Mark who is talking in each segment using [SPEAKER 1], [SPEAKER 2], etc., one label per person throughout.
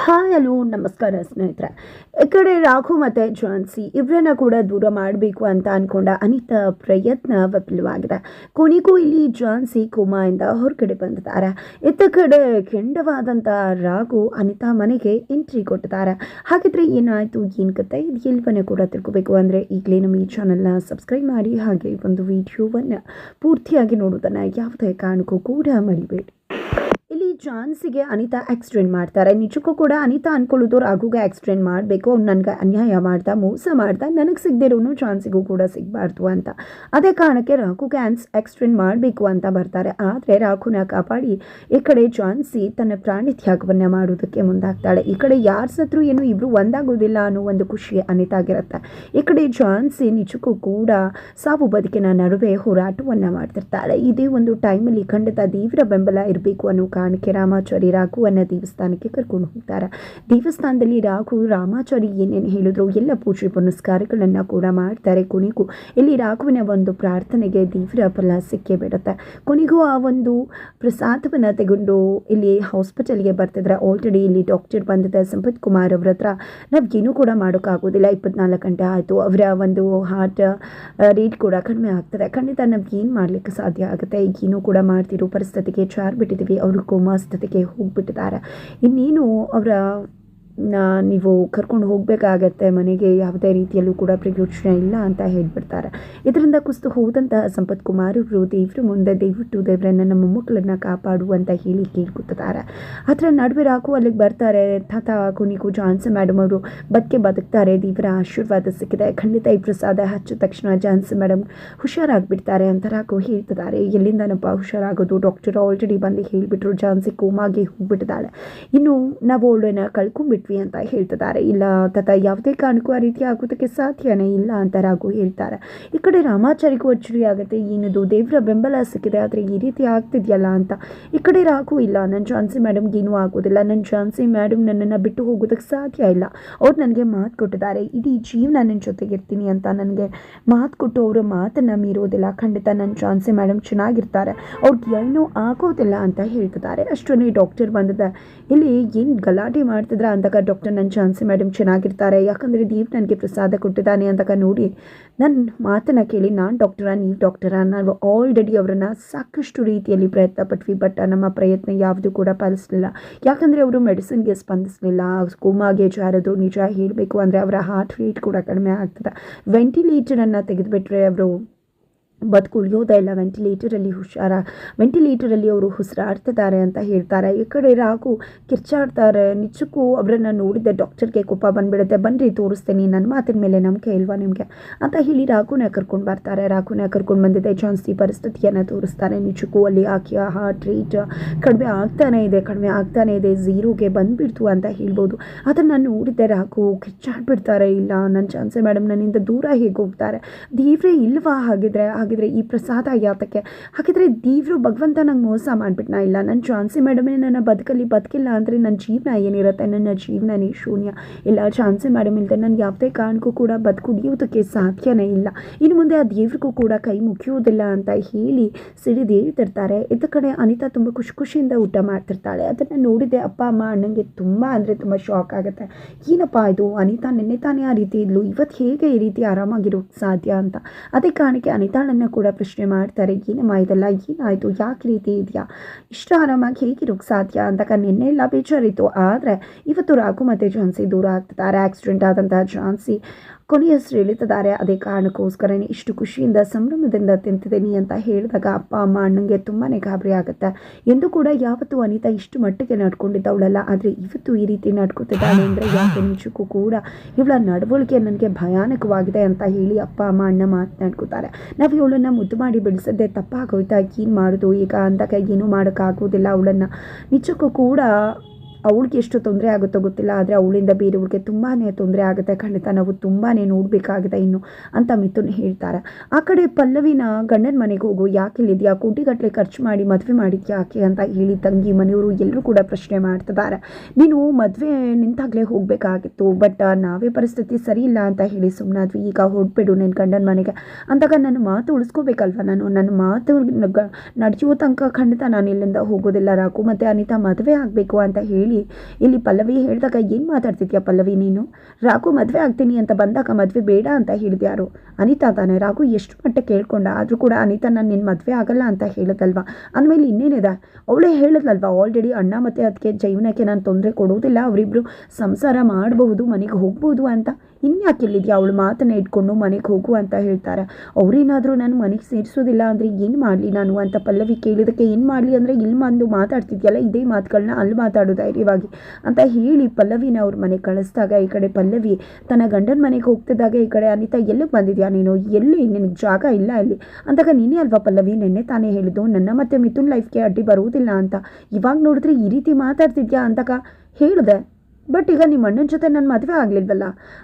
[SPEAKER 1] Hi hello ನಮಸ್ಕಾರ ಸ್ನೇಹಿತರೆ. ಈ ಕಡೆ ರಾಘು ಮತ್ತು ಜಾನ್ಸಿ ಇವರನ್ನ ಕೂಡ ದೂರ ಮಾಡಬೇಕು ಅಂತ ಅಂದ್ಕೊಂಡ ಅನಿತಾ ಪ್ರಯತ್ನ ವಿಫಲವಾಗಿದೆ. ಕೊನೆಗೂ ಇಲ್ಲಿ ಜಾನ್ಸಿ ಕೋಮಾಯಿಂದ ಹೊರಗಡೆ ಬಂದಿದ್ದಾರೆ. ಇತ್ತ ಕಡೆ ಕೆಂಡವಾದಂಥ ರಾಘು ಅನಿತಾ ಮನೆಗೆ ಎಂಟ್ರಿ ಕೊಟ್ಟಿದ್ದಾರೆ. ಹಾಗಿದ್ರೆ ಏನಾಯಿತು, ಏನು ಕತೆ, ಇದು ಎಲ್ಲವನ್ನ ಕೂಡ ತಿಳ್ಕೊಬೇಕು ಅಂದರೆ ಈಗಲೇ ನಮ್ಮ ಈ ಚಾನಲ್ನ ಸಬ್ಸ್ಕ್ರೈಬ್ ಮಾಡಿ, ಹಾಗೆ ಒಂದು ವಿಡಿಯೋವನ್ನು ಪೂರ್ತಿಯಾಗಿ ನೋಡೋದನ್ನು ಯಾವುದೇ ಕಾರಣಕ್ಕೂ ಕೂಡ ಮರಿಬೇಡಿ. ಇಲ್ಲಿ ಚಾನ್ಸಿಗೆ ಅನಿತಾ ಆಕ್ಸಿಡೆಂಟ್ ಮಾಡ್ತಾರೆ. ನಿಜಕ್ಕೂ ಕೂಡ ಅನಿತಾ ಅನ್ಕೊಳ್ಳೋದು ರಾಘುಗೆ ಆಕ್ಸಿಡೆಂಟ್ ಮಾಡಬೇಕು. ಅವ್ನು ನನಗೆ ಅನ್ಯಾಯ ಮಾಡ್ತಾ, ಮೋಸ ಮಾಡ್ತಾ, ನನಗೆ ಸಿಗದಿರೋನು ಚಾನ್ಸಿಗೂ ಕೂಡ ಸಿಗಬಾರ್ದು ಅಂತ. ಅದೇ ಕಾರಣಕ್ಕೆ ರಾಘುಗೆ ಆನ್ಸ್ ಆಕ್ಸಿಡೆಂಟ್ ಮಾಡಬೇಕು ಅಂತ ಬರ್ತಾರೆ. ಆದರೆ ರಾಘುನ ಕಾಪಾಡಿ ಈ ಕಡೆ ಚಾನ್ಸಿ ತನ್ನ ಪ್ರಾಣಿ ತ್ಯಾಗವನ್ನು ಮಾಡೋದಕ್ಕೆ ಮುಂದಾಗ್ತಾಳೆ. ಈ ಕಡೆ ಯಾರ ಸತ್ರು ಏನು ಇಬ್ಬರು ಒಂದಾಗೋದಿಲ್ಲ ಅನ್ನೋ ಒಂದು ಖುಷಿ ಅನಿತಾಗಿರುತ್ತೆ. ಈ ಕಡೆ ಚಾನ್ಸಿ ನಿಜಕ್ಕೂ ಕೂಡ ಸಾವು ಬದುಕಿನ ನಡುವೆ ಹೋರಾಟವನ್ನು ಮಾಡ್ತಿರ್ತಾಳೆ. ಇದೇ ಒಂದು ಟೈಮಲ್ಲಿ ಖಂಡಿತ ತೀವ್ರ ಬೆಂಬಲ ಇರಬೇಕು ಅನ್ನೋ ಕಾರಣಕ್ಕೆ ರಾಮಾಚಾರಿ ರಾಘುವನ್ನ ದೇವಸ್ಥಾನಕ್ಕೆ ಕರ್ಕೊಂಡು ಹೋಗ್ತಾರೆ. ದೇವಸ್ಥಾನದಲ್ಲಿ ರಾಘು, ರಾಮಾಚಾರಿ ಏನೇನು ಹೇಳಿದ್ರು ಎಲ್ಲ ಪೂಜೆ ಪುನಸ್ಕಾರಗಳನ್ನು ಕೂಡ ಮಾಡ್ತಾರೆ ಕೊನೆಗೂ. ಇಲ್ಲಿ ರಾಘುವಿನ ಒಂದು ಪ್ರಾರ್ಥನೆಗೆ ದೇವರ ಫಲ ಸಿಕ್ಕೇ ಬಿಡುತ್ತೆ. ಕೊನೆಗೂ ಆ ಒಂದು ಪ್ರಸಾದವನ್ನು ತಗೊಂಡು ಇಲ್ಲಿ ಹಾಸ್ಪಿಟಲ್ಗೆ ಬರ್ತಿದ್ರೆ. ಆಲ್ರೆಡಿ ಇಲ್ಲಿ ಡಾಕ್ಟರ್ ಬಂದಿದ್ದ ಸಂಪತ್ ಕುಮಾರ್ ಅವ್ರ ಹತ್ರ ನಾವೇನೂ ಕೂಡ ಮಾಡೋಕ್ಕಾಗೋದಿಲ್ಲ ಇಪ್ಪತ್ನಾಲ್ಕು ಗಂಟೆ ಆಯಿತು. ಅವರ ಒಂದು ಹಾರ್ಟ್ ರೇಟ್ ಕೂಡ ಕಡಿಮೆ ಆಗ್ತದೆ. ಖಂಡಿತ ನಾವು ಏನು ಮಾಡಲಿಕ್ಕೆ ಸಾಧ್ಯ ಆಗುತ್ತೆ? ಈಗೇನು ಕೂಡ ಮಾಡ್ತಿರೋ ಪರಿಸ್ಥಿತಿಗೆ ಚಾರ್ ಬಿಟ್ಟಿದ್ದೀವಿ ಅವರು ಕೋಮಾ ಸ್ಥಿತಿಗೆ ಹೋಗ್ಬಿಟ್ಟಿದ್ದಾರೆ. ಇನ್ನೇನು ಅವರ ನೀವು ಕರ್ಕೊಂಡು ಹೋಗಬೇಕಾಗತ್ತೆ, ಮನೆಗೆ ಯಾವುದೇ ರೀತಿಯಲ್ಲೂ ಕೂಡ ಪ್ರಯೋಜನ ಇಲ್ಲ ಅಂತ ಹೇಳಿಬಿಡ್ತಾರೆ. ಇದರಿಂದ ಕುಸಿದು ಹೋದಂತಹ ಸಂಪತ್ ಕುಮಾರ್ ಅವರು ದೇವ್ರ ಮುಂದೆ ದಯವಿಟ್ಟು ದೇವರನ್ನು, ನಮ್ಮ ಮೊಮ್ಮಕ್ಕಳನ್ನು ಕಾಪಾಡು ಅಂತ ಹೇಳಿ ಕೇಳ್ಕೊತಾರೆ ಅದರ ನಡುವೆ ರಾಕು ಅಲ್ಲಿಗೆ ಬರ್ತಾರೆ, ತಾತ ಕೊನಿಗೂ ಜಾನ್ಸಿ ಮೇಡಮ್ ಅವರು ಬದುಕೆ ಬದುಕ್ತಾರೆ, ದೇವರ ಆಶೀರ್ವಾದ ಸಿಕ್ಕಿದೆ. ಖಂಡಿತ ಈ ಪ್ರಸಾದ ಹಚ್ಚಿದ ತಕ್ಷಣ ಜಾನ್ಸಿ ಮೇಡಮ್ ಹುಷಾರಾಗಿಬಿಡ್ತಾರೆ ಅಂತ ರಾಕು ಹೇಳ್ತಿದ್ದಾರೆ. ಎಲ್ಲಿಂದನಪ್ಪ ಹುಷಾರಾಗೋದು? ಡಾಕ್ಟರ್ ಆಲ್ರೆಡಿ ಬಂದು ಹೇಳಿಬಿಟ್ರು, ಜಾನ್ಸಿ ಕೋಮಾಗಿ ಹೋಗ್ಬಿಟ್ಟಿದ್ದಾಳೆ. ಇನ್ನು ನಾವು ಅವಳನ್ನ ಕಳ್ಕೊಂಡ್ಬಿಟ್ವಿ ಅಂತ ಹೇಳ್ತಿದ್ದಾರೆ. ಇಲ್ಲ, ತತ, ಯಾವುದೇ ಕಾರಣಕ್ಕೂ ಆ ರೀತಿ ಆಗೋದಕ್ಕೆ ಸಾಧ್ಯನೇ ಇಲ್ಲ ಅಂತ ರಾಘು ಹೇಳ್ತಾರೆ. ಈ ಕಡೆ ರಾಮಾಚಾರಿಗೂ ಅಚ್ಚರಿ ಆಗುತ್ತೆ. ಏನಿದು, ದೇವರ ಬೆಂಬಲ ಸಿಕ್ಕಿದೆ, ಆದರೆ ಈ ರೀತಿ ಆಗ್ತಿದೆಯಲ್ಲ ಅಂತ. ಈ ಕಡೆ ರಾಘು, ಇಲ್ಲ ನನ್ನ ಝಾನ್ಸಿ ಮೇಡಮ್ಗೆ ಏನೂ ಆಗೋದಿಲ್ಲ. ನನ್ನ ಝಾನ್ಸಿ ಮೇಡಮ್ ನನ್ನನ್ನು ಬಿಟ್ಟು ಹೋಗೋದಕ್ಕೆ ಸಾಧ್ಯ ಇಲ್ಲ. ಅವ್ರು ನನಗೆ ಮಾತು ಕೊಟ್ಟಿದ್ದಾರೆ. ಇಡೀ ಜೀವನ ನನ್ನ ಜೊತೆಗಿರ್ತೀನಿ ಅಂತ ನನಗೆ ಮಾತು ಕೊಟ್ಟು ಅವರ ಮಾತನ್ನು ಮೀರೋದಿಲ್ಲ. ಖಂಡಿತ ನನ್ನ ಝಾನ್ಸಿ ಮೇಡಮ್ ಚೆನ್ನಾಗಿರ್ತಾರೆ. ಅವ್ರಿಗೆ ಏನೂ ಆಗೋದಿಲ್ಲ ಅಂತ ಹೇಳ್ತಿದ್ದಾರೆ. ಅಷ್ಟೊಂದು ಡಾಕ್ಟರ್ ಬಂದಿದೆ. ಇಲ್ಲಿ ಏನು ಗಲಾಟೆ ಮಾಡ್ತಿದ್ರ ಅಂದಾಗ ಡಾಕ್ಟರ್ ನನ್ನ ಝಾನ್ಸಿ ಮೇಡಮ್ ಚೆನ್ನಾಗಿರ್ತಾರೆ. ಯಾಕಂದರೆ ದೀಪ್ ನನಗೆ ಪ್ರಸಾದ ಕೊಟ್ಟಿದ್ದಾನೆ ಅಂದಾಗ ನೋಡಿ ನನ್ನ ಮಾತನ್ನು ಕೇಳಿ ನಾನು ಡಾಕ್ಟರ ನೀವು ಡಾಕ್ಟರ ನಾವು ಆಲ್ರೆಡಿ ಅವರನ್ನು ಸಾಕಷ್ಟು ರೀತಿಯಲ್ಲಿ ಪ್ರಯತ್ನ ಪಟ್ವಿ ಬಟ್ ನಮ್ಮ ಪ್ರಯತ್ನ ಯಾವುದು ಕೂಡ ಪಾಲಿಸಲಿಲ್ಲ. ಯಾಕಂದರೆ ಅವರು ಮೆಡಿಸಿನ್ಗೆ ಸ್ಪಂದಿಸಲಿಲ್ಲ, ಕೋಮಾಗೆ ಜಾರದು, ನಿಜ ಹೇಳಬೇಕು ಅಂದರೆ ಅವರ ಹಾರ್ಟ್ ರೇಟ್ ಕೂಡ ಕಡಿಮೆ ಆಗ್ತದೆ. ವೆಂಟಿಲೇಟರನ್ನು ತೆಗೆದುಬಿಟ್ರೆ ಅವರು ಬದುಕುಳಿಯೋದೇ ಇಲ್ಲ. ವೆಂಟಿಲೇಟರಲ್ಲಿ ಹುಷಾರ. ವೆಂಟಿಲೇಟರಲ್ಲಿ ಅವರು ಉಸಿರಾಡ್ತಿದ್ದಾರೆ ಅಂತ ಹೇಳ್ತಾರೆ. ಈ ಕಡೆ ರಾಘು ಕಿರ್ಚಾಡ್ತಾರೆ. ನಿಜಕ್ಕೂ ಅವರನ್ನು ನೋಡಿದ್ದೆ. ಡಾಕ್ಟರ್ಗೆ ಕೋಪ ಬಂದ್ಬಿಡುತ್ತೆ. ಬನ್ನಿರಿ ತೋರಿಸ್ತೀನಿ. ನನ್ನ ಮಾತಿನ ಮೇಲೆ ನಂಬಿಕೆ ಇಲ್ವಾ ನಿಮಗೆ? ಅಂತ ಹೇಳಿ ರಾಘುನ ಕರ್ಕೊಂಡು ಬರ್ತಾರೆ. ರಾಘುನ ಕರ್ಕೊಂಡು ಬಂದಿದ್ದೆ. ಜಾನ್ಸಿ ಪರಿಸ್ಥಿತಿಯನ್ನು ತೋರಿಸ್ತಾರೆ ನಿಜಕ್ಕೂ ಅಲ್ಲಿ ಆಕೆಯ ಹಾರ್ಟ್ ರೇಟ್ ಕಡಿಮೆ ಆಗ್ತಾನೆ ಇದೆ. ಕಡಿಮೆ ಆಗ್ತಾನೆ ಇದೆ. ಝೀರೋಗೆ ಬಂದುಬಿಡ್ತು ಅಂತ ಹೇಳ್ಬೋದು. ಅದನ್ನು ನೋಡಿದ್ದೆ. ರಾಘು ಕಿರ್ಚಾಡ್ಬಿಡ್ತಾರೆ. ಇಲ್ಲ ನನ್ನ ಚಾನ್ಸೇ ಮೇಡಮ್ ನನ್ನಿಂದ ದೂರ ಹೇಗೆ ಹೋಗ್ತಾರೆ? ದೇವ್ರೆ ಇಲ್ವಾ ಹಾಗಿದ್ರೆ ಹಾಗಿದ್ರೆ ಈ ಪ್ರಸಾದ ಯಾತಕ್ಕೆ? ಹಾಗಿದ್ರೆ ದೇವರು ಭಗವಂತ ನಂಗೆ ಮೋಸ ಮಾಡಿಬಿಟ್ನಾ? ಇಲ್ಲ ನನ್ನ ಚಾನ್ಸಿ ಮೇಡಮೇ ನನ್ನ ಬದುಕಲ್ಲಿ ಬದುಕಿಲ್ಲ ಅಂದರೆ ನನ್ನ ಜೀವನ ಏನಿರುತ್ತೆ? ನನ್ನ ಜೀವನನೇ ಶೂನ್ಯ. ಇಲ್ಲ, ಚಾನ್ಸಿ ಮೇಡಮ್ ಇಲ್ಲದೆ ನನ್ನ ಯಾವುದೇ ಕಾರಣಕ್ಕೂ ಕೂಡ ಬದುಕುಡಿಯೋದಕ್ಕೆ ಸಾಧ್ಯನೇ ಇಲ್ಲ. ಇನ್ನು ಮುಂದೆ ಆ ದೇವ್ರಿಗೂ ಕೂಡ ಕೈ ಮುಗಿಯೋದಿಲ್ಲ ಅಂತ ಹೇಳಿ ಸಿಡಿದು ಹೇಳ್ತಿರ್ತಾರೆ. ಇದ್ದ ಕಡೆ ಅನಿತಾ ತುಂಬ ಖುಷಿ ಖುಷಿಯಿಂದ ಊಟ ಮಾಡ್ತಿರ್ತಾಳೆ. ಅದನ್ನು ನೋಡಿದೆ ಅಪ್ಪ, ಅಮ್ಮ, ಅಣ್ಣಂಗೆ ತುಂಬ ಅಂದರೆ ತುಂಬ ಶಾಕ್ ಆಗುತ್ತೆ. ಏನಪ್ಪ ಇದು? ಅನಿತಾ ನಿನ್ನೆ ತಾನೇ ಆ ರೀತಿ ಇದ್ಲು. ಇವತ್ತು ಹೇಗೆ ಈ ರೀತಿ ಆರಾಮಾಗಿರೋಕ್ಕೆ ಸಾಧ್ಯ ಅಂತ. ಅದೇ ಕಾರಣಕ್ಕೆ ಅನಿತಾಳನ್ನು ಕೂಡ ಪ್ರಶ್ನೆ ಮಾಡ್ತಾರೆ, ಏನಮ್ಮ ಇದೆಲ್ಲ, ಏನಾಯಿತು, ಯಾಕೆ ರೀತಿ ಇದೆಯಾ? ಇಷ್ಟು ಆರಾಮಾಗಿ ಹೇಗಿರೋಕ್ಕೆ ಸಾಧ್ಯ ಅಂತ ನಿನ್ನೆ ಎಲ್ಲ ಬೇಜಾರಿತ್ತು. ಆದರೆ ಇವತ್ತು ರಾಘು ಮತ್ತು ಝಾನ್ಸಿ ದೂರ ಆಗ್ತಿದ್ದಾರೆ. ಆಕ್ಸಿಡೆಂಟ್ ಆದಂತಹ ಝಾನ್ಸಿ ಕೊನೆಯ ಹೆಸರು ಎಳಿತಿದ್ದಾರೆ ಅದೇ ಕಾರಣಕ್ಕೋಸ್ಕರನೇ ಇಷ್ಟು ಖುಷಿಯಿಂದ, ಸಂಭ್ರಮದಿಂದ ತಿಂತಿದ್ದೀನಿ ಅಂತ ಹೇಳಿದಾಗ ಅಪ್ಪ, ಅಮ್ಮ, ಅಣ್ಣಂಗೆ ತುಂಬಾ ಗಾಬರಿ ಆಗುತ್ತೆ. ಎಂದು ಕೂಡ ಯಾವತ್ತೂ ಅನಿತಾ ಇಷ್ಟು ಮಟ್ಟಿಗೆ ನಡ್ಕೊಂಡಿದ್ದವಳಲ್ಲ. ಆದರೆ ಇವತ್ತು ಈ ರೀತಿ ನಡ್ಕೊತಿದ್ದಾಳೆ ಅಂದರೆ ಯಾಕೆ ನಿಜಕ್ಕೂ ಕೂಡ ಇವಳ ನಡವಳಿಕೆ ನನಗೆ ಭಯಾನಕವಾಗಿದೆ ಅಂತ ಹೇಳಿ ಅಪ್ಪ, ಅಮ್ಮ, ಅಣ್ಣ ಮಾತನಾಡ್ಕೋತಾರೆ. ನಾವು ಇವಳನ್ನು ಮುದ್ದು ಮಾಡಿ ಬೆಳೆಸದ್ದೆ ತಪ್ಪಾಗೋಯ್ತಾ? ಏನು ಮಾಡೋದು? ಈಗ ಅಂದಾಗ ಏನೂ ಮಾಡೋಕ್ಕಾಗೋದಿಲ್ಲ ಅವಳನ್ನು. ನಿಜಕ್ಕೂ ಕೂಡ ಅವಳಿಗೆ ಎಷ್ಟು ತೊಂದರೆ ಆಗುತ್ತೋ ಗೊತ್ತಿಲ್ಲ, ಆದರೆ ಅವಳಿಂದ ಬೇರೆಯವ್ರಿಗೆ ತುಂಬಾ ತೊಂದರೆ ಆಗುತ್ತೆ. ಖಂಡಿತ ನಾವು ತುಂಬಾ ನೋಡಬೇಕಾಗಿದೆ ಇನ್ನು ಅಂತ ಮಿಥುನ್ ಹೇಳ್ತಾರೆ. ಆ ಕಡೆ ಪಲ್ಲವಿನ ಗಂಡನ ಮನೆಗೆ ಹೋಗು. ಯಾಕೆ ಇಲ್ಲಿದೆಯಾ ಕೋಟಿಗಟ್ಟಲೆ ಖರ್ಚು ಮಾಡಿ ಮದುವೆ ಮಾಡಿದ್ಯಾ ಯಾಕೆ ಅಂತ ಹೇಳಿ ತಂಗಿ ಮನೆಯವರು ಎಲ್ಲರೂ ಕೂಡ ಪ್ರಶ್ನೆ ಮಾಡ್ತಿದ್ದಾರೆ. ನೀನು ಮದುವೆ ನಿಂತಾಗಲೇ ಹೋಗಬೇಕಾಗಿತ್ತು, ಬಟ್ ನಾವೇ ಪರಿಸ್ಥಿತಿ ಸರಿ ಇಲ್ಲ ಅಂತ ಹೇಳಿ ಸುಮ್ಮನಾದ್ವಿ ಈಗ ಹೊರಟ್ಬಿಡು ನಿನ್ನ ಗಂಡನ ಮನೆಗೆ. ಅಂದಾಗ ನನ್ನ ಮಾತು ಉಳಿಸ್ಕೋಬೇಕಲ್ವ ನಾನು? ನನ್ನ ಮಾತು ನಡೆಯುವ ತನಕ ಖಂಡಿತ ನಾನು ಇಲ್ಲಿಂದ ಹೋಗೋದಿಲ್ಲ ರಾಕು. ಮತ್ತು ಅನಿತಾ ಮದುವೆ ಆಗಬೇಕು ಅಂತ ಹೇಳಿ ಇಲ್ಲಿ ಪಲ್ಲವಿ ಹೇಳಿದಾಗ ಏನು ಮಾತಾಡ್ತಿದ್ಯಾ ಪಲ್ಲವಿ ನೀನು? ರಾಘು ಮದುವೆ ಆಗ್ತೀನಿ ಅಂತ ಬಂದಾಗ ಮದುವೆ ಬೇಡ ಅಂತ ಹೇಳಿದ್ಯಾರು? ಅನಿತಾ ತಾನೆ, ರಾಘು ಎಷ್ಟು ಮಟ್ಟ ಕೇಳ್ಕೊಂಡ. ಆದರೂ ಕೂಡ ಅನಿತಾ ನಾನು ನಿನ್ನ ಮದುವೆ ಆಗಲ್ಲ ಅಂತ ಹೇಳಿದಲ್ವಾ? ಅಂದಮೇಲೆ ಇನ್ನೇನಿದೆ? ಅವಳೇ ಹೇಳಿದ್ಲಲ್ವಾ? ಆಲ್ರೆಡಿ ಅಣ್ಣ ಮತ್ತು ಅದಕ್ಕೆ ಜೈವನಕ್ಕೆ ನಾನು ತೊಂದರೆ ಕೊಡೋದಿಲ್ಲ ಅವರಿಬ್ಬರು ಸಂಸಾರ ಮಾಡಬಹುದು, ಮನೆಗೆ ಹೋಗ್ಬೋದು ಅಂತ. ಇನ್ಯಾಕೆ ಇಲ್ಲಿದೆಯಾ ಅವಳು ಮಾತನ್ನ ಇಟ್ಕೊಂಡು ಮನೆಗೆ ಹೋಗು ಅಂತ ಹೇಳ್ತಾರೆ. ಅವರೇನಾದರೂ ನಾನು ಮನೆಗೆ ಸೇರಿಸೋದಿಲ್ಲ ಅಂದರೆ ಏನು ಮಾಡಲಿ ನಾನು ಅಂತ ಪಲ್ಲವಿ ಕೇಳಿದಕ್ಕೆ ಏನು ಮಾಡಲಿ ಅಂದರೆ ಇಲ್ಲಿ ಮಂದು ಮಾತಾಡ್ತಿದ್ಯಲ್ಲ, ಇದೇ ಮಾತುಗಳನ್ನ ಅಲ್ಲಿ ಮಾತಾಡೋ ಧೈರ್ಯವಾಗಿ ಅಂತ ಹೇಳಿ ಪಲ್ಲವಿನ ಅವ್ರ ಮನೆಗೆ ಕಳಿಸಿದಾಗ, ಈ ಕಡೆ ಪಲ್ಲವಿ ತನ್ನ ಗಂಡನ ಮನೆಗೆ ಹೋಗ್ತಿದ್ದಾಗ, ಈ ಕಡೆ ಅನಿತಾ ಎಲ್ಲಿಗೆ ಬಂದಿದ್ಯಾ ನೀನು? ಎಲ್ಲಿ? ನಿನಗೆ ಜಾಗ ಇಲ್ಲ ಇಲ್ಲಿ ಅಂದಾಗ ನೀನೇ ಅಲ್ವಾ ಪಲ್ಲವಿ? ನಿನ್ನೆ ತಾನೇ ಹೇಳಿದ್ದು, ನನ್ನ ಮತ್ತೆ ಮಿಥುನ್ ಲೈಫ್ಗೆ ಅಡ್ಡಿ ಬರುವುದಿಲ್ಲ ಅಂತ. ಇವಾಗ ನೋಡಿದ್ರೆ ಈ ರೀತಿ ಮಾತಾಡ್ತಿದ್ಯಾ ಅಂತಕ ಹೇಳಿದೆ. ಬಟ್ ಈಗ ನಿಮ್ಮ ಅಣ್ಣನ ಜೊತೆ ನನ್ನ ಮದುವೆ ಆಗಲಿಲ್ವಲ್ಲ?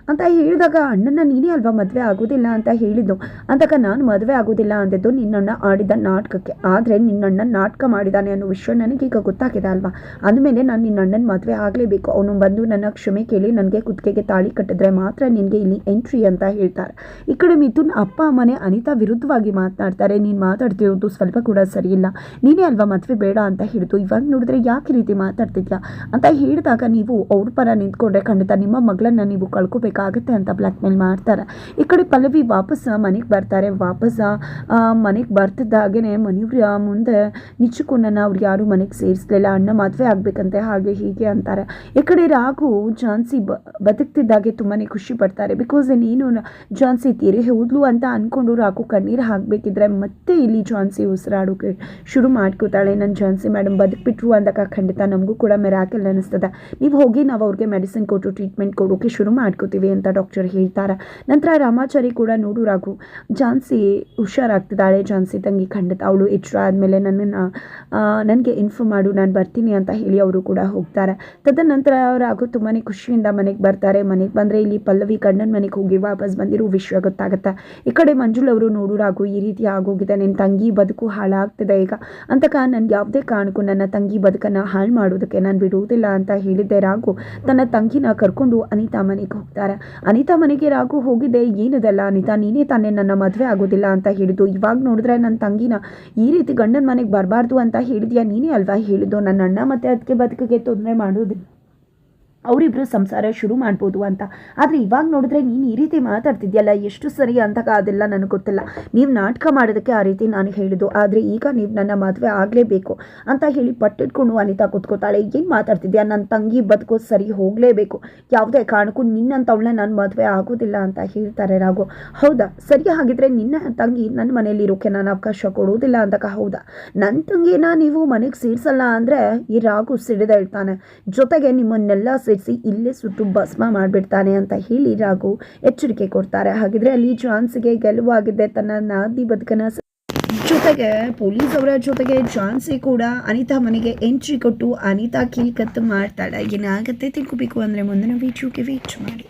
[SPEAKER 1] ಅಂತ ಹೇಳಿದಾಗ ಅಣ್ಣನ ನೀನೇ ಅಲ್ವಾ ಮದುವೆ ಆಗೋದಿಲ್ಲ? ಅಂತ ಹೇಳಿದ್ದು. ಅಂತಕ ನಾನು ಮದುವೆ ಆಗೋದಿಲ್ಲ ಅಂದಿದ್ದು ನಿನ್ನಣ್ಣ ಆಡಿದ ನಾಟಕಕ್ಕೆ. ಆದರೆ ನಿನ್ನಣ್ಣ ನಾಟಕ ಮಾಡಿದ್ದಾನೆ ಅನ್ನೋ ವಿಷಯ ನನಗೀಗ ಗೊತ್ತಾಗಿದೆ ಅಲ್ವಾ? ಅಂದಮೇಲೆ ನಾನು ನಿನ್ನಣ್ಣನ ಮದುವೆ ಆಗಲೇಬೇಕು. ಅವನು ಬಂದು ನನ್ನ ಕ್ಷಮೆ ಕೇಳಿ ನನಗೆ ಕುತ್ತಿಗೆಗೆ ತಾಳಿ ಕಟ್ಟಿದ್ರೆ ಮಾತ್ರ ನಿನಗೆ ಇಲ್ಲಿ ಎಂಟ್ರಿ ಅಂತ ಹೇಳ್ತಾರೆ. ಈ ಕಡೆ ಮಿಥುನ್ ಅಪ್ಪ, ಅಮ್ಮನೆ ಅನಿತಾ ವಿರುದ್ಧವಾಗಿ ಮಾತನಾಡ್ತಾರೆ. ನೀನು ಮಾತಾಡ್ತಿರೋದು ಸ್ವಲ್ಪ ಕೂಡ ಸರಿಯಿಲ್ಲ. ನೀನೇ ಅಲ್ವಾ ಮದುವೆ ಬೇಡ ಅಂತ ಹೇಳಿದ್ದು. ಇವಾಗ ನೋಡಿದ್ರೆ ಯಾಕೆ ರೀತಿ ಮಾತಾಡ್ತಿದ್ಯಾ? ಅಂತ ಹೇಳಿದಾಗ, ನೀವು ಅವ್ರ ಪರ ನಿಂತ್ಕೊಂಡ್ರೆ ಖಂಡಿತ ನಿಮ್ಮ ಮಗಳನ್ನ ನೀವು ಕಳ್ಕೊಬೇಕಾಗುತ್ತೆ ಅಂತ ಬ್ಲ್ಯಾಕ್ ಮೇಲ್ ಮಾಡ್ತಾರೆ. ಈ ಕಡೆ ಪಲ್ಲವಿ ವಾಪಸ್ ಮನೆಗೆ ಬರ್ತಾರೆ. ವಾಪಸ್ ಮನೆಗೆ ಬರ್ತಿದ್ದಾಗೇ ಮನೆಯವ್ರ ಮುಂದೆ ನಿಜಕ್ಕೂ ಅವ್ರು ಯಾರು ಮನೆಗೆ ಸೇರಿಸ್ಲಿಲ್ಲ. ಅಣ್ಣ ಮದುವೆ ಆಗಬೇಕಂತೆ ಹಾಗೆ ಹೀಗೆ ಅಂತಾರೆ. ಈ ಕಡೆ ರಾಘು, ಝಾನ್ಸಿ ಬ, ಬದುಕ್ತಿದ್ದಾಗೆ ತುಂಬಾ ಖುಷಿ ಪಡ್ತಾರೆ. ಬಿಕಾಸ್ ನೀನು ಜಾನ್ಸಿ ತೀರಿ ಹೋದ್ಲು ಅಂತ ಅಂದ್ಕೊಂಡು ರಾಘು ಕಣ್ಣೀರು ಹಾಕಬೇಕಿದ್ರೆ ಮತ್ತೆ ಇಲ್ಲಿ ಝಾನ್ಸಿ ಉಸಿರಾಡೋಕೆ ಶುರು ಮಾಡ್ಕೋತಾಳೆ. ನನ್ನ ಝಾನ್ಸಿ ಮೇಡಮ್ ಬದುಕ್ಬಿಟ್ರು ಅಂದಾಗ ಖಂಡಿತ ನಮಗೂ ಕೂಡ ಮೆರಾಕಲ್ ಅನ್ನಿಸ್ತದೆ. ನೀವು ಹೋಗಿ ನಾವು ಅವ್ರಿಗೆ ಮೆಡಿಸಿನ್ ಕೊಟ್ಟು ಟ್ರೀಟ್ಮೆಂಟ್ ಕೊಡೋಕೆ ಶುರು ಮಾಡ್ಕೋತೀವಿ ಅಂತ ಡಾಕ್ಟರ್ ಹೇಳ್ತಾರೆ. ನಂತರ ರಾಮಾಚಾರಿ ಕೂಡ ನೋಡು ರಾಘು, ಝಾನ್ಸಿ ಹುಷಾರಾಗ್ತಿದ್ದಾಳೆ. ಝಾನ್ಸಿ ತಂಗಿ ಖಂಡಿತ ಅವಳು ಎಚ್ಚರ ಆದಮೇಲೆ ನನ್ನನ್ನು ನನಗೆ ಇನ್ಫಾರ್ಮ್ ಮಾಡು, ನಾನು ಬರ್ತೀನಿ ಅಂತ ಹೇಳಿ ಅವರು ಕೂಡ ಹೋಗ್ತಾರೆ. ತದನಂತರ ರಾಘು ತುಂಬಾ ಖುಷಿಯಿಂದ ಮನೆಗೆ ಬರ್ತಾರೆ. ಮನೆಗೆ ಬಂದರೆ ಇಲ್ಲಿ ಪಲ್ಲವಿ ಗಂಡನ ಮನೆಗೆ ಹೋಗಿ ವಾಪಸ್ ಬಂದಿರೋ ವಿಷಯ ಗೊತ್ತಾಗುತ್ತೆ. ಈ ಕಡೆ ಮಂಜುಳವರು ನೋಡು ರಾಘು, ಈ ರೀತಿ ಆಗೋಗಿದೆ. ನಿನ್ನ ತಂಗಿ ಬದುಕು ಹಾಳಾಗ್ತಿದೆ ಈಗ. ಅಂತಕ ನನ್ಗೆ ಯಾವುದೇ ಕಾರಣಕ್ಕೂ ನನ್ನ ತಂಗಿ ಬದುಕನ್ನು ಹಾಳು ಮಾಡೋದಕ್ಕೆ ನಾನು ಬಿಡುವುದಿಲ್ಲ ಅಂತ ಹೇಳಿದ್ದೆ ರಾಘು. ತನ್ನ ತಂಗಿನ ಕರ್ಕೊಂಡು ಅನಿತಾ ಮನೆಗೆ ಹೋಗ್ತಾರೆ. ಅನಿತಾ ಮನೆಗೆ ರಾಘು ಹೋಗಿದೆ ಏನದಲ್ಲ? ಅನಿತಾ ನೀನೇ ತಾನೇ ನನ್ನ ಮದುವೆ ಆಗೋದಿಲ್ಲ ಅಂತ ಹೇಳಿದ್ದು. ಇವಾಗ ನೋಡಿದ್ರೆ ನನ್ನ ತಂಗಿನ ಈ ರೀತಿ ಗಂಡನ ಮನೆಗೆ ಬರಬಾರ್ದು ಅಂತ ಹೇಳಿದ್ಯಾ ನೀನೇ ಅಲ್ವಾ? ಹೇಳಿದ್ದು. ನನ್ನ ಅಣ್ಣ ಮತ್ತು ಅದಕ್ಕೆ ಬದುಕಿಗೆ ತೊಂದರೆ ಮಾಡೋದಿಲ್ಲ. ಅವರಿಬ್ಬರು ಸಂಸಾರ ಶುರು ಮಾಡ್ಬೋದು ಅಂತ. ಆದರೆ ಇವಾಗ ನೋಡಿದ್ರೆ ನೀನು ಈ ರೀತಿ ಮಾತಾಡ್ತಿದ್ಯಲ್ಲ, ಎಷ್ಟು ಸರಿ ಅಂತ ಅದೆಲ್ಲ ನನಗೆ ಗೊತ್ತಿಲ್ಲ. ನೀವು ನಾಟಕ ಮಾಡೋದಕ್ಕೆ ಆ ರೀತಿ ನಾನು ಹೇಳಿದ್ದು, ಆದರೆ ಈಗ ನೀವು ನನ್ನ ಮದುವೆ ಆಗಲೇಬೇಕು ಅಂತ ಹೇಳಿ ಪಟ್ಟಿಟ್ಕೊಂಡು ಅನಿತಾ ಕೂತ್ಕೋತಾಳೆ. ಏನು ಮಾತಾಡ್ತಿದ್ಯಾ? ನನ್ನ ತಂಗಿ ಬದುಕು ಸರಿ ಹೋಗಲೇಬೇಕು. ಯಾವುದೇ ಕಾರಣಕ್ಕೂ ನಿನ್ನಂಥವಳನ್ನ ನಾನು ಮದುವೆ ಆಗೋದಿಲ್ಲ ಅಂತ ಹೇಳ್ತಾರೆ ರಾಘು. ಹೌದಾ? ಸರಿ ಹಾಗಿದ್ರೆ ನಿನ್ನ ತಂಗಿ ನನ್ನ ಮನೇಲಿ ಇರೋಕೆ ನಾನು ಅವಕಾಶ ಕೊಡೋದಿಲ್ಲ ಅಂತಕ ಹೌದಾ? ನನ್ನ ತಂಗಿನ ನೀವು ಮನೆಗೆ ಸೇರಿಸಲ್ಲ ಅಂದರೆ ಈ ರಾಘು ಸಿಡಿದೇಳ್ತಾನೆ. ಜೊತೆಗೆ ನಿಮ್ಮನ್ನೆಲ್ಲ ಸೇರಿಸಿ ಇಲ್ಲೇ ಸುಟ್ಟು ಭಸ್ಮ ಮಾಡಿಬಿಡ್ತಾನೆ ಅಂತ ಹೇಳಿ ರಾಘು ಎಚ್ಚರಿಕೆ ಕೊಡ್ತಾರೆ. ಹಾಗಿದ್ರೆ ಅಲ್ಲಿ ಚಾನ್ಸ್ಗೆ ಗೆಲುವಾಗಿದೆ ತನ್ನ ನಾದಿ ಬದುಕನ ಜೊತೆಗೆ ಪೊಲೀಸ್ ಅವರ ಜೊತೆಗೆ ಜಾನ್ಸಿ ಕೂಡ ಅನಿತಾ ಮನೆಗೆ ಎಂಟ್ರಿ ಕೊಟ್ಟು ಅನಿತಾ ಕೀಳ್ಕತ್ತು ಮಾಡ್ತಾಳೆ. ಏನಾಗುತ್ತೆ ತಿಳ್ಕೊಬೇಕು ಅಂದರೆ ಮುಂದಿನ ವೀಡಿಯೋಗೆ ವೇಟ್ ಮಾಡಿ.